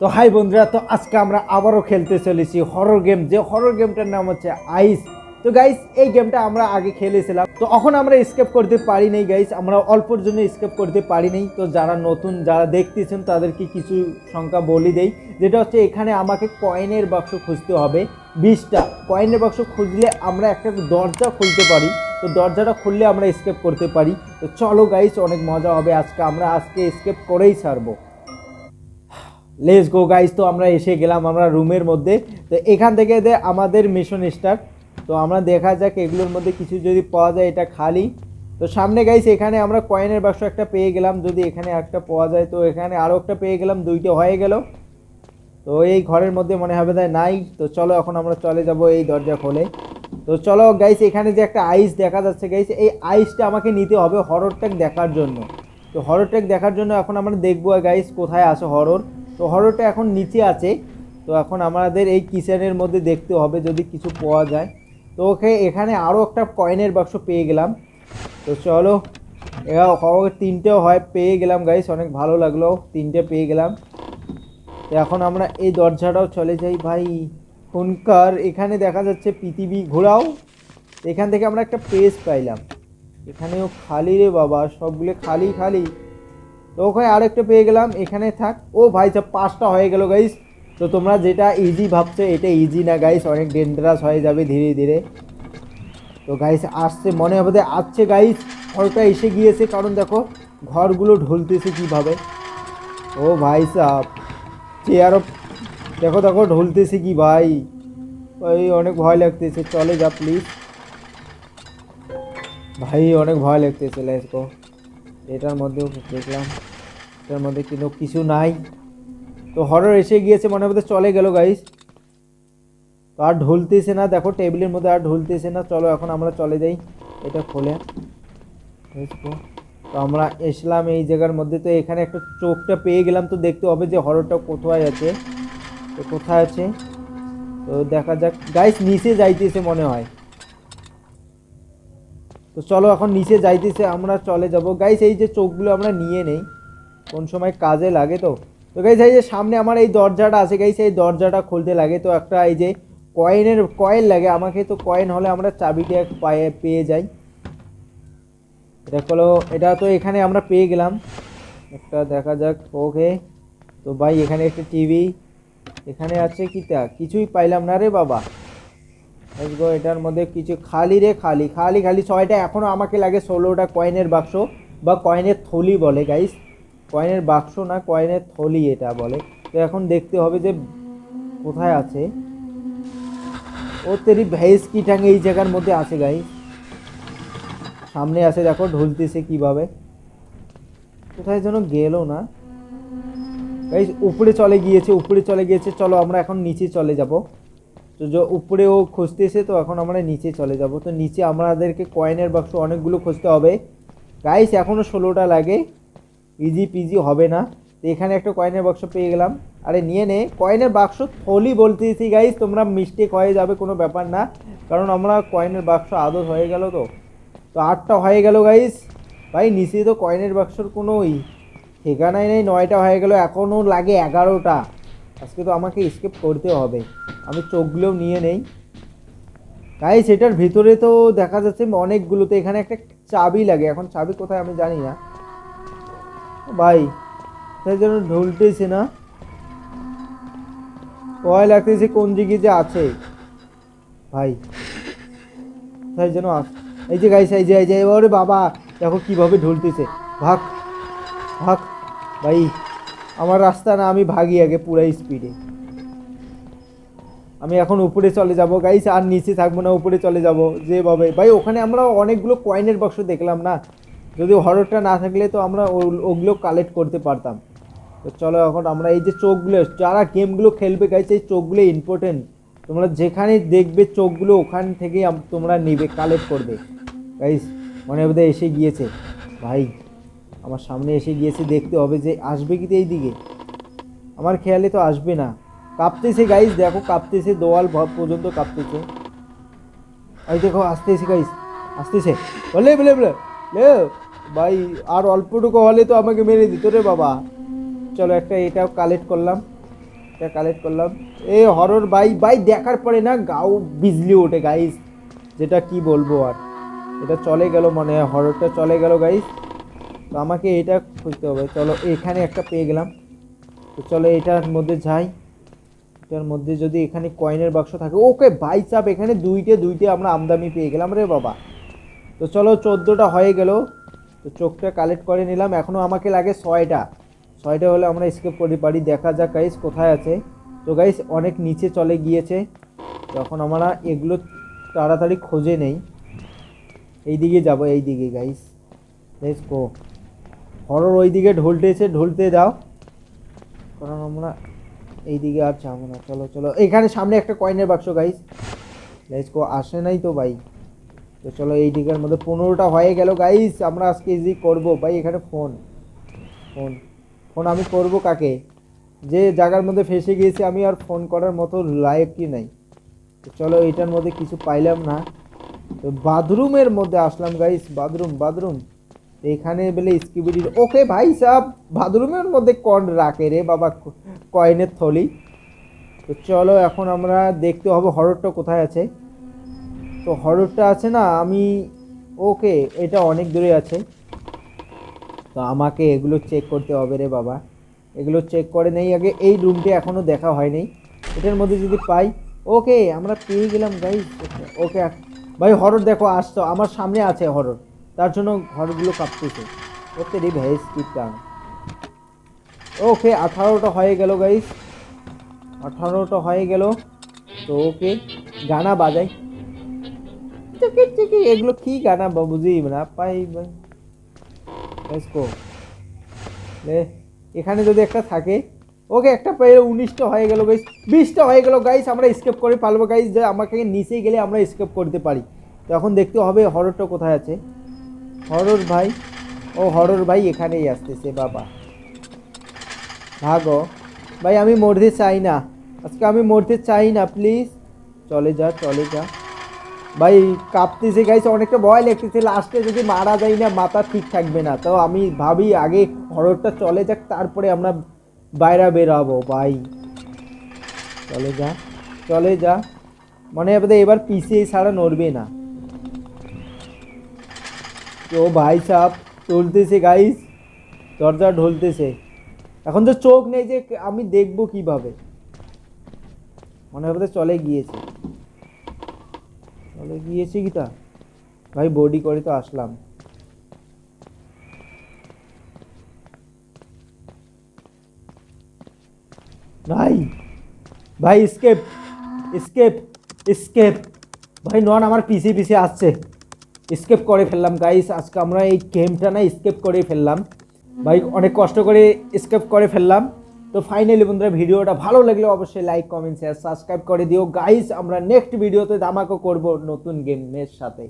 তো হাই বন্ধুরা, তো আজকে আমরা আবারও খেলতে চলেছি হরর গেম যে হরর গেমটার নাম হচ্ছে আইস তো গাইস এই গেমটা আমরা আগে খেলেছিলাম। তো এখন আমরা স্কেপ করতে পারি নাই গাইস আমরা অল্পর জন্য স্কেপ করতে পারি নাই। তো যারা নতুন, যারা দেখতেছেন, তাদেরকে কিছু সংখ্যা বলি দেই। যেটা হচ্ছে এখানে আমাকে কয়েনের বাক্স খুঁজতে হবে, বিশটা। কয়েনের বাক্স খুঁজলে আমরা একটা দরজা খুলতে পারি। তো দরজাটা খুললে আমরা স্কেপ করতে পারি। তো চলো গাইস অনেক মজা হবে। আজকে আমরা, আজকে স্কেপ করেই ছাড়বো। লেস গো গাইস তো আমরা এসে গেলাম আমরা রুমের মধ্যে। তো এখান থেকে আমাদের মিশন স্টার্ট তো আমরা দেখা যাক এগুলোর মধ্যে কিছু যদি পাওয়া যায়, এটা খালি। তো সামনে গাইস এখানে আমরা কয়েনের বাক্স একটা পেয়ে গেলাম। যদি এখানে একটা পাওয়া যায়, তো এখানে আরও একটা পেয়ে গেলাম। দুইটা হয়ে গেল। তো এই ঘরের মধ্যে মনে হবে তাই নাই। তো চলো, এখন আমরা চলে যাব এই দরজা খোলে। তো চলো গাইস এখানে যে একটা আইস দেখা যাচ্ছে গাইস এই আইসটা আমাকে নিতে হবে হরর ট্যাগ দেখার জন্য। তো হরর ট্যাক দেখার জন্য এখন আমরা দেখব গাইস কোথায় আছে হরর তো হররটা এখন নিচে আছে। তো এখন আমাদের এই কিচেনের মধ্যে দেখতে হবে যদি কিছু পাওয়া যায়। তো ওকে এখানে আরও একটা কয়েনের বাক্স পেয়ে গেলাম। তো চলো হরর তিনটেও হয়, পেয়ে গেলাম গাইস অনেক ভালো লাগল, তিনটে পেয়ে গেলাম। তো এখন আমরা এই দরজাটাও চলে যাই ভাই। কোনকার এখানে দেখা যাচ্ছে পৃথিবী ঘোরাও। এখান থেকে আমরা একটা পেজ পাইলাম। এখানেও খালি রে বাবা, সবগুলো খালি খালি। তো ওখানে আরেকটা পেয়ে গেলাম, এখানে থাক। ও ভাই সব পাঁচটা হয়ে গেল গাইস তো তোমরা যেটা ইজি ভাবছ, এটা ইজি না গাইস অনেক ডেঞ্জারাস হয়ে যাবে ধীরে ধীরে। তো গাইস আসছে, মনে হবে যে আসছে গাইস ঘরটা এসে গিয়েছে, কারণ দেখো, ঘরগুলো ঢলতেছে কীভাবে। ও ভাই সাহ চেয়ারও দেখো দেখো, ঢলতেছে কি ভাই। ওই অনেক ভয় লাগতেছে, চলে যা প্লিজ ভাই, অনেক ভয় লাগতেছে গো এটার মধ্যেও দেখলাম, এটার মধ্যে কিন্তু কিছু নাই। তো হরর এসে গিয়েছে, মনে হবে চলে গেল গাইস তো আর ঢুলতেছে না, দেখো টেবিলের মধ্যে আর ঢুলতেছে না। চলো, এখন আমরা চলে যাই, এটা খোলে। তো আমরা এসলাম এই জায়গার মধ্যে। তো এখানে একটা চোখটা পেয়ে গেলাম, তো দেখতে হবে যে হররটা কোথায় আছে। তো কোথায় আছে? তো দেখা যাক। গাইস নিচে যাইতেছে মনে হয়। তো চলো এখন নিচে যাইতেছে, আমরা চলে যাব। গাইস এই যে চোখগুলো আমরা নিয়ে নেই, কোন সময় কাজে লাগে তো। তো গাইস এই যে সামনে আমার এই দরজাটা আছে গাইস এই দরজাটা খুলতে লাগে। তো একটা এই যে কয়েনের, কয়েন লাগে। আমাকে তো কয়েন হলে আমরা চাবিটা পায়ে পেয়ে যাই। এটা এটা তো এখানে আমরা পেয়ে গেলাম। একটা দেখা যাক, ওকে। তো ভাই, এখানে একটা টিভি। এখানে আছে কি তা? কিছুই পাইলাম না রে বাবা। Go, এটার মধ্যে কিছু খালি রে খালি খালি খালি ছয়টা এখনও আমাকে লাগে ষোলোটা কয়েনের বাক্স বা কয়েনের থলি বলে গাইস কয়েনের বাক্স না কয়েনের থলি এটা বলে। তো এখন দেখতে হবে যে কোথায় আছে। ও তেরি ভেস কি এই জায়গার মধ্যে আছে গাইস সামনে আছে দেখো ঢুলতেছে কীভাবে। কোথায় যেন গেল না। গাইস উপরে চলে গিয়েছে উপরে চলে গিয়েছে চলো আমরা এখন নিচে চলে যাব। তো উপরে ও খুঁজতেছে, তো এখন আমরা নিচে চলে যাব। তো নিচে আমাদেরকে কয়েনের বাক্স অনেকগুলো খুঁজতে হবে। গাইস এখনও ষোলোটা লাগে। ইজি পিজি হবে না। তো এখানে একটা কয়েনের বাক্স পেয়ে গেলাম। আরে, নিয়ে নে। কয়েনের বাক্স থলি বলতেছি গাইস তোমরা মিস্টেক হয়ে যাবে, কোনো ব্যাপার না। কারণ আমরা কয়েনের বাক্স আদর হয়ে গেল তো। তো আটটা হয়ে গেল গাইস ভাই, নিচে তো কয়েনের বাক্সর কোনো ঠিকানাই নেই। নয়টা হয়ে গেল এখনও লাগে এগারোটা। আজকে তো আমাকে স্কেপ করতে হবে। আমি চোখগুলোও নিয়ে নেই। গাইস এটার ভিতরে তো দেখা যাচ্ছে অনেকগুলো তো এখানে একটা চাবি লাগে। এখন চাবি কোথায় আমি জানি না। ভাই তাই জন্য ঢুলতেছে না। ভয় লাগতেছে কোন দিকে যে আছে। ভাই তাই যেন আস- এই যে গাইস এই যে এই যে, ওরে বাবা, দেখো কীভাবে ঢুলতেছে। ভাগ ভাগ, ভাই। আমার রাস্তা না, আমি ভাগি আগে পুরাই স্পিডে আমি এখন উপরে চলে যাব গাইস আর নিচে থাকব না, উপরে চলে যাব, যেভাবে। ভাই, ওখানে আমরা অনেকগুলো কয়েনের বাক্স দেখলাম না? যদি হররটা না থাকলে তো আমরা ওগুলো কালেক্ট করতে পারতাম। তো চলো এখন আমরা এই যে চোখগুলো, যারা গেমগুলো খেলবে গাইস এই চোখগুলো ইম্পর্টেন্ট তোমরা যেখানে দেখবে চোখগুলো, ওখান থেকেই তোমরা নিবে কালেক্ট করবে। গাইস মনে হবে এসে গিয়েছে। ভাই আমার সামনে এসে গিয়েছে, দেখতে হবে যে আসবে কি এই দিকে আমার খেয়ালে তো আসবে না। কাঁপতেছে গাইস দেখো কাঁপতেছে দোয়াল ভ- পর্যন্ত কাঁপতেছে। এই দেখো, আসতেছে গাইস আসতেছে। বলে বলে বলে, লে, ভাই, আর অল্পটুকু হলে তো আমাকে মেরে দিত রে বাবা। চলো একটা এটাও কালেক্ট করলাম। এটা কালেক্ট করলাম। এ হরর বাই বাই দেখার পরে না গাও বিজলি ওঠে গাইস যেটা কি বলব আর। এটা চলে গেল মানে হররটা চলে গেল গাইস তো আমাকে এটা খুঁজতে হবে। চলো, এখানে একটা পেয়ে গেলাম। তো চলো, এটার মধ্যে যাই। এটার মধ্যে যদি এখানে কয়েনের বাক্স থাকে, ওকে বাই চাপ এখানে দুইটে দুইটে আমরা আমদামি পেয়ে গেলাম রে বাবা। তো চলো, চোদ্দোটা হয়ে গেল। তো চোখটা কালেক্ট করে নিলাম। এখনও আমাকে লাগে ছয়টা। ছয়টা হলে আমরা স্কেপ করতে পারি। দেখা যাক গাইস কোথায় আছে। তো গাইস অনেক নিচে চলে গিয়েছে। তখন আমরা এগুলো তাড়াতাড়ি খোঁজে নেই এই দিকে যাব এই দিকে গাইস লেটস গো হরর ওই দিকে ঢুলতেছে, ঢুলতে দাও। কারণ আমরা এই দিকে আর যাব না। চলো চলো। এখানে সামনে একটা কয়েনের বাক্স গাইস লেটস গো আসে নাই তো, ভাই। তো চলো এই দিকের মধ্যে পনেরোটা হয়ে গেল গাইস আমরা আজকে ইজি করব। ভাই, এখানে ফোন ফোন ফোন আমি করব কাকে? যে জায়গার মধ্যে ফেসে গিয়েছি, আমি আর ফোন করার মতো লায়কই নাই। তো চলো, এটার মধ্যে কিছু পাইলাম না। তো বাথরুমের মধ্যে আসলাম গাইস বাথরুম বাথরুম এখানে বলে স্কিবিডির, ওকে ভাই সাহ বাথরুমের মধ্যে কন রাখে রে বাবা, কয়েনের থলি। তো চলো এখন আমরা দেখতে হবে হররটা কোথায় আছে। তো হররটা আছে না, আমি, ওকে, এটা অনেক দূরে আছে। তো আমাকে এগুলো চেক করতে হবে রে বাবা। এগুলো চেক করে নেই, আগে এই রুমটি এখনও দেখা হয়নি। এটার মধ্যে যদি পাই, ওকে, আমরা পেয়ে গেলাম গাইজ ওকে ভাই হরর দেখো, আসতো, আমার সামনে আছে হরর তার জন্য ঘরগুলো কাঁপতেছে। ওকে রে ভাই স্কিপ টান ওকে, আঠারোটা হয়ে গেল গাইস আঠারোটা হয়ে গেল। তো ওকে গানা বাজাই। চিকি চিকি এগুলো কি গানা বুঝি না, পাই এখানে যদি একটা থাকে। ওকে, একটা পেয়ে উনিশটা হয়ে গেল গাইস বিশটা হয়ে গেল গাইস আমরা স্কেপ করে পারব গাইস যে আমাকে নিচে গেলে আমরা স্কেপ করতে পারি। তো এখন দেখতে হবে হররটা কোথায় আছে। হরর ভাই ও হরর ভাই এখানেই আসতেছে, বাবা। ভাগো, ভাই, আমি মরতে চাই না। আজকে আমি মরতে চাই না প্লিজ চলে যা চলে যা। ভাই, কাঁপতেছে গাইছে অনেকটা ভয় লাগতেছে। লাস্টে যদি মারা যায় না, মাথা ঠিক থাকবে না। তো আমি ভাবি আগে হররটা চলে যাক, তারপরে আমরা বাইরে বেরাবো, ভাই। চলে যা চলে যা। মনে হবে এবার পিছিয়ে ছাড়া নড়বে না। তো ভাই সাহ চলতেছে গাইস দরজা ঢলতেছে। এখন তো চোখ নেই যে আমি দেখব কীভাবে। মনে হবে চলে গিয়েছে। চলে গিয়েছে কি তা? ভাই বডি করে তো আসলাম। ভাই ভাই স্কেপ স্কেপ স্কেপ ভাই নন আমার পিছিয়ে পিছিয়ে আসছে। স্কেপ করে ফেললাম গাইস আজকে আমরা এই গেমটা না স্কেপ করে ফেললাম। ভাই, অনেক কষ্ট করে স্কেপ করে ফেললাম। তো ফাইনালি বন্ধুরা, ভিডিওটা ভালো লাগলে অবশ্যই লাইক কমেন্ট শেয়ার সাবস্ক্রাইব করে দিও। গাইস আমরা নেক্সট ভিডিওতে ধামাকো করব নতুন গেমের সাথে।